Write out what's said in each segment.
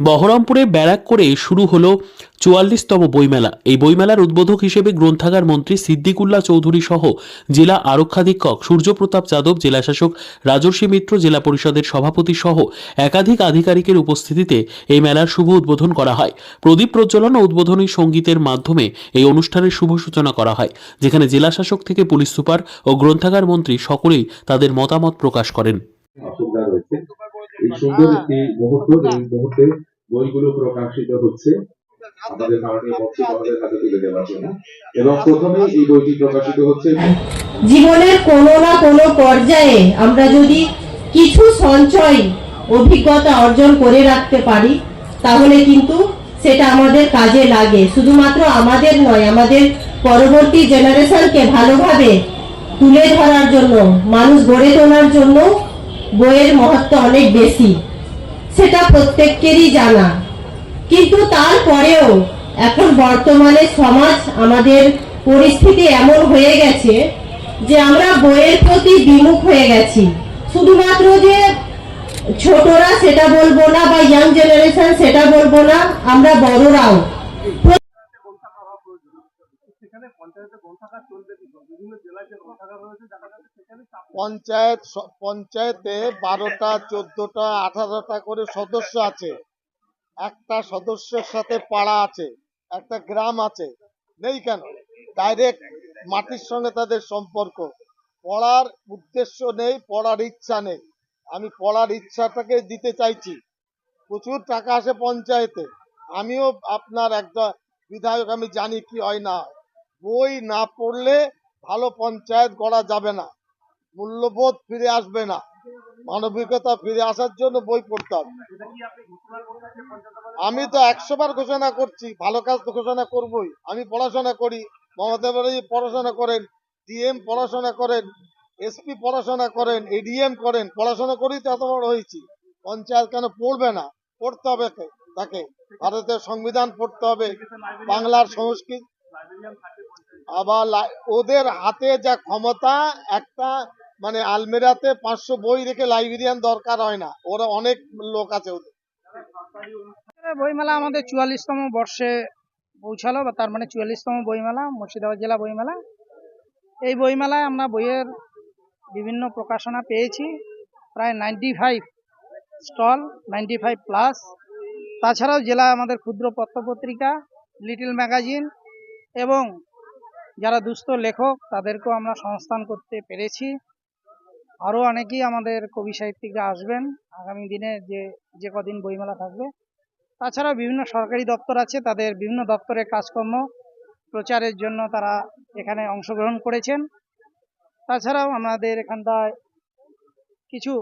বহরমপুরে ব্যারাক করে শুরু হলো চুয়াল্লিশতম বইমেলা। এই বইমেলার উদ্বোধক হিসেবে গ্রন্থাগার মন্ত্রী সিদ্দিকুল্লাহ চৌধুরী সহ জেলা আরক্ষাধীক্ষক সূর্যপ্রতাপ যাদব, জেলাশাসক রাজর্ষী মিত্র, জেলা পরিষদের সভাপতি সহ একাধিক আধিকারিকের উপস্থিতিতে এই মেলার শুভ উদ্বোধন করা হয়। প্রদীপ প্রজ্বলন ও উদ্বোধনী সঙ্গীতের মাধ্যমে এই অনুষ্ঠানের শুভ সূচনা করা হয়, যেখানে জেলাশাসক থেকে পুলিশ সুপার ও গ্রন্থাগার মন্ত্রী সকলেই তাদের মতামত প্রকাশ করেন। এই সুন্দর একটি মুহূর্ত, এই মুহূর্তে বইগুলো প্রকাশিত হচ্ছে। আমাদের মাননীয় মন্ত্রী মহোদয়ের হাতে তুলে দেওয়ার জন্য। এবং প্রথমেই এই বইটি প্রকাশিত হচ্ছে জীবনের কোনো না কোনো পর্যায়ে আমরা যদি কিছু সঞ্চয় অভিজ্ঞতা অর্জন করে রাখতে পারি তাহলে কিন্তু সেটা আমাদের কাজে লাগে। শুধুমাত্র আমাদের নয় আমাদের পরবর্তী জেনারেশনকে ভালোভাবে তুলে ধরার জন্য মানুষ গড়ে তোলার জন্য বইয়ের মহত্ব অনেক বেশি। সেটা প্রত্যেককেরই জানা। কিন্তু তারপরেও এখন বর্তমানে সমাজ আমাদের পরিস্থিতি এমন হয়ে গেছে যে আমরা বইয়ের প্রতি বিমুখ হয়ে গেছি। শুধুমাত্র যে ছোটরা সেটা বলব না বা ইয়াং জেনারেশন সেটা বলব না, আমরা বড়রাও। পঞ্চায়েত পঞ্চায়েতে বারোটা, চোদ্দটা, আঠারোটা করে সদস্য আছে। একটা সদস্যের সাথে পাড়া আছে, একটা গ্রাম আছে। নেই কেন? ডাইরেক্ট মাটির সঙ্গে তাদের সম্পর্ক। পড়ার উদ্দেশ্য নেই, পড়ার ইচ্ছা নেই। আমি পড়ার ইচ্ছাটাকে দিতে চাইছি। প্রচুর টাকা আসে পঞ্চায়েতে। আমিও আপনার একটা বিধায়ক, আমি জানি কি হয় না। বই না পড়লে ভালো পঞ্চায়েত গড়া যাবে না। মূল্যবোধ ফিরে আসবে না। মানবিকতা ফিরে আসার জন্য বই পড়তে হবে। আমি তো একশো বার ঘোষণা করছি, ভালো কাজ তো ঘোষণা করবই। আমি পড়াশোনা করি, মমতা ব্যানার্জি পড়াশোনা করেন, ডিএম পড়াশোনা করেন, এসপি পড়াশোনা করেন, এডিএম করেন, পড়াশোনা করেই তো এত বড় হয়েছি। পঞ্চায়েত কেন পড়বে না? পড়তে হবে তাকে। ভারতের সংবিধান পড়তে হবে বাংলার সংস্কৃতি। আবার ওদের হাতে যা ক্ষমতা একটা মানে আলমেরাতে পাঁচশো বই রেখে লাইব্রেরিয়ান দরকার হয় না ওরা অনেক লোক আছে ওদের। বইমেলা আমাদের চুয়াল্লিশতম বর্ষে পৌঁছালো বা তার মানে চুয়াল্লিশতম বইমেলা মুর্শিদাবাদ জেলা বইমেলা। এই বইমেলায় আমরা বইয়ের বিভিন্ন প্রকাশনা পেয়েছি প্রায় ninety five stall ninety five plus তাছাড়াও জেলায় আমাদের ক্ষুদ্র পত্রপত্রিকা, লিটল ম্যাগাজিন এবং যারা দুস্থ লেখক, তাদেরকেও আমরা সংস্থান করতে পেরেছি। আরও অনেকেই আমাদের কবি সাহিত্যিকরা আসবেন আগামী দিনে যে যে কদিন বইমেলা থাকবে। তাছাড়া বিভিন্ন সরকারি দপ্তর আছে, তাদের বিভিন্ন দপ্তরের কাজকর্ম প্রচারের জন্য তারা এখানে অংশগ্রহণ করেছেন। তাছাড়াও আমাদের এখানটায় কিছু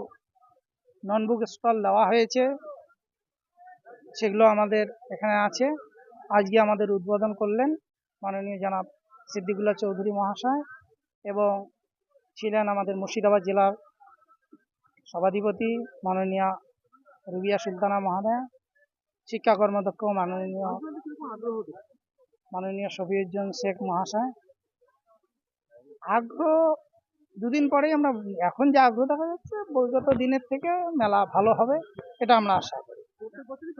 নন বুক স্টল দেওয়া হয়েছে। সেগুলো আমাদের এখানে আছে। আজকে আমাদের উদ্বোধন করলেন মাননীয় জনাব সিদ্দিকুল্লাহ চৌধুরী মহাশয় এবং ছিলেন আমাদের মুর্শিদাবাদ জেলার সভাধিপতি মাননীয়া রুবিয়া সুলতানা মহাদয়া, শিক্ষা কর্মাধ্যক্ষ মাননীয় মাননীয় শফিউজ্জন শেখ মহাশয়। আগ্রহ, দুদিন পরেই আমরা, এখন যে আগ্রহ দেখা যাচ্ছে বৈগত দিনের থেকে মেলা ভালো হবে, এটা আমরা আশা করি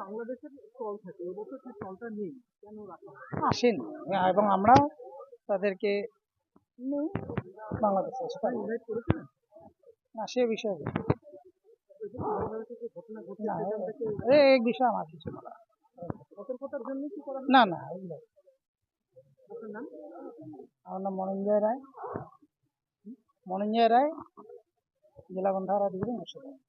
আসেন। এবং আমরাও তাদেরকে নিই। বাংলাদেশে না সে বিষয়ে এই বিষয়ে আমার কিছু না না এগুলো। আমার নাম মনঞ্জয় রায়। মনঞ্জয় রায় জেলা গ্রন্থাগার অধিকারী মুর্শিদাবাদ।